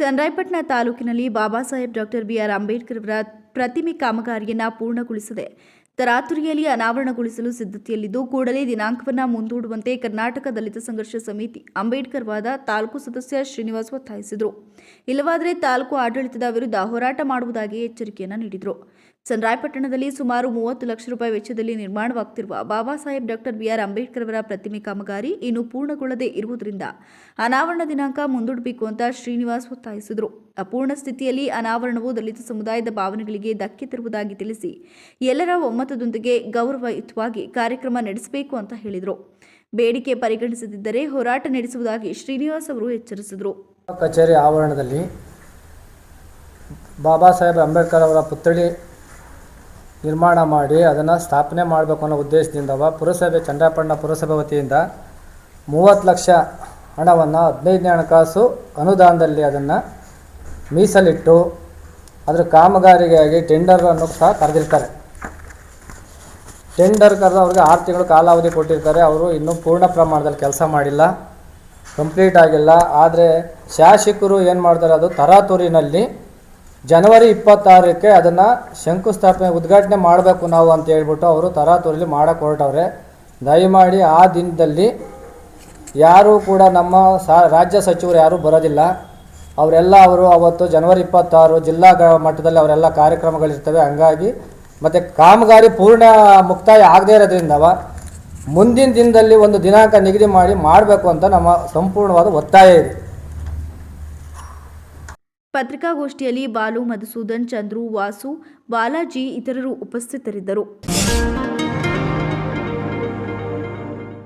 ಚನ್ನರಾಯಪಟ್ಟಣ ತಾಲೂಕಿನಲ್ಲಿ Baba Saheb doctor B R Ambedkar ಅವರ ಪ್ರತಿಮೆ ಕಾಮಗಾರಿಯನ್ನು ಪೂರ್ಣಗೊಳಿಸಿದೆ. ತರಾತುರಿಯಲ್ಲಿ ಅನಾವರಣಗೊಳಿಸಲು ಸಿದ್ಧತೆಯಲ್ಲಿದ್ದು, ಕೂಡಲೇ ದಿನಾಂಕವನ್ನು ಮುಂದೂಡುವಂತೆ ಕರ್ನಾಟಕ ದಲಿತ ಸಂಘರ್ಷ ಸಮಿತಿ ಅಂಬೇಡ್ಕರ್ ವಾದ ತಾಲೂಕು ಸದಸ್ಯ ಶ್ರೀನಿವಾಸ್ ಒತ್ತಾಯಿಸಿದರು. ಇಲ್ಲವಾದರೆ ತಾಲೂಕು ಆಡಳಿತದ ವಿರುದ್ಧ ಹೋರಾಟ ಮಾಡುವುದಾಗಿ ಎಚ್ಚರಿಕೆಯನ್ನು ನೀಡಿದರು. ಚನ್ನರಾಯಪಟ್ಟಣದಲ್ಲಿ ಸುಮಾರು ಮೂವತ್ತು ಲಕ್ಷ ರೂಪಾಯಿ ವೆಚ್ಚದಲ್ಲಿ ನಿರ್ಮಾಣವಾಗ್ತಿರುವ Baba Saheb doctor B R Ambedkar ಅವರ ಪ್ರತಿಮೆ ಕಾಮಗಾರಿ ಇನ್ನು ಪೂರ್ಣಗೊಳ್ಳದೇ ಇರುವುದರಿಂದ ಅನಾವರಣ ದಿನಾಂಕ ಮುಂದೂಡಬೇಕು ಅಂತ ಶ್ರೀನಿವಾಸ್ ಒತ್ತಾಯಿಸಿದರು. ಅಪೂರ್ಣ ಸ್ಥಿತಿಯಲ್ಲಿ ಅನಾವರಣವು ದಲಿತ ಸಮುದಾಯದ ಭಾವನೆಗಳಿಗೆ ಧಕ್ಕೆ ತರುವುದಾಗಿ ತಿಳಿಸಿ ಎಲ್ಲರ ಒಮ್ಮತದೊಂದಿಗೆ ಗೌರವಯುತವಾಗಿ ಕಾರ್ಯಕ್ರಮ ನಡೆಸಬೇಕು ಅಂತ ಹೇಳಿದರು. ಬೇಡಿಕೆ ಪರಿಗಣಿಸದಿದ್ದರೆ ಹೋರಾಟ ನಡೆಸುವುದಾಗಿ ಶ್ರೀನಿವಾಸ್ ಅವರು ಎಚ್ಚರಿಸಿದರು. ಕಚೇರಿ ಆವರಣದಲ್ಲಿ ಬಾಬಾ ಸಾಹೇಬ್ ಅಂಬೇಡ್ಕರ್ ಅವರ ಪುತ್ಥಳಿ ನಿರ್ಮಾಣ ಮಾಡಿ ಅದನ್ನು ಸ್ಥಾಪನೆ ಮಾಡಬೇಕು ಅನ್ನೋ ಉದ್ದೇಶದಿಂದ ಪುರಸಭೆ, ಚಂದ್ರಪಟ್ಟಣ ಪುರಸಭೆ ವತಿಯಿಂದ ಮೂವತ್ತು ಲಕ್ಷ ಹಣವನ್ನು ಹದಿನೈದನೇ ಹಣಕಾಸು ಅನುದಾನದಲ್ಲಿ ಅದನ್ನು ಮೀಸಲಿಟ್ಟು ಅದರ ಕಾಮಗಾರಿಗಾಗಿ ಟೆಂಡರನ್ನು ಸಹ ಕರೆದಿರ್ತಾರೆ. ಟೆಂಡರ್ ಕರೆದು ಅವ್ರಿಗೆ ಆರು ತಿಂಗಳು ಕಾಲಾವಧಿ ಕೊಟ್ಟಿರ್ತಾರೆ. ಅವರು ಇನ್ನೂ ಪೂರ್ಣ ಪ್ರಮಾಣದಲ್ಲಿ ಕೆಲಸ ಮಾಡಿಲ್ಲ ಕಂಪ್ಲೀಟ್ ಆಗಿಲ್ಲ. ಆದರೆ ಶಾಸಕರು ಏನು ಮಾಡ್ತಾರೆ, ಅದು ತರಾತುರಿನಲ್ಲಿ ಜನವರಿ ಇಪ್ಪತ್ತಾರಕ್ಕೆ ಅದನ್ನು ಶಂಕುಸ್ಥಾಪನೆ, ಉದ್ಘಾಟನೆ ಮಾಡಬೇಕು ನಾವು ಅಂತ ಹೇಳ್ಬಿಟ್ಟು ಅವರು ತರಾತುರಿಲಿ ಮಾಡಕ್ಕೆ ಹೊರಟವ್ರೆ ದಯಮಾಡಿ ಆ ದಿನದಲ್ಲಿ ಯಾರೂ ಕೂಡ ನಮ್ಮ ರಾಜ್ಯ ಸಚಿವರು ಯಾರೂ ಬರೋದಿಲ್ಲ. ಅವರೆಲ್ಲ ಅವರು ಅವತ್ತು ಜನವರಿ ಇಪ್ಪತ್ತಾರು ಜಿಲ್ಲಾ ಮಟ್ಟದಲ್ಲಿ ಅವರೆಲ್ಲ ಕಾರ್ಯಕ್ರಮಗಳಿರ್ತವೆ. ಹಂಗಾಗಿ ಮತ್ತು ಕಾಮಗಾರಿ ಪೂರ್ಣ ಮುಕ್ತಾಯ ಆಗದೇ ಇರೋದ್ರಿಂದ ಮುಂದಿನ ದಿನದಲ್ಲಿ ಒಂದು ದಿನಾಂಕ ನಿಗದಿ ಮಾಡಿ ಮಾಡಬೇಕು ಅಂತ ನಮ್ಮ ಸಂಪೂರ್ಣವಾದ ಒತ್ತಾಯ ಇದೆ. ಪತ್ರಿಕಾಗೋಷ್ಠಿಯಲ್ಲಿ ಬಾಲು ಮಧುಸೂದನ್ ಚಂದ್ರು ವಾಸು ಬಾಲಾಜಿ ಇತರರು ಉಪಸ್ಥಿತರಿದ್ದರು.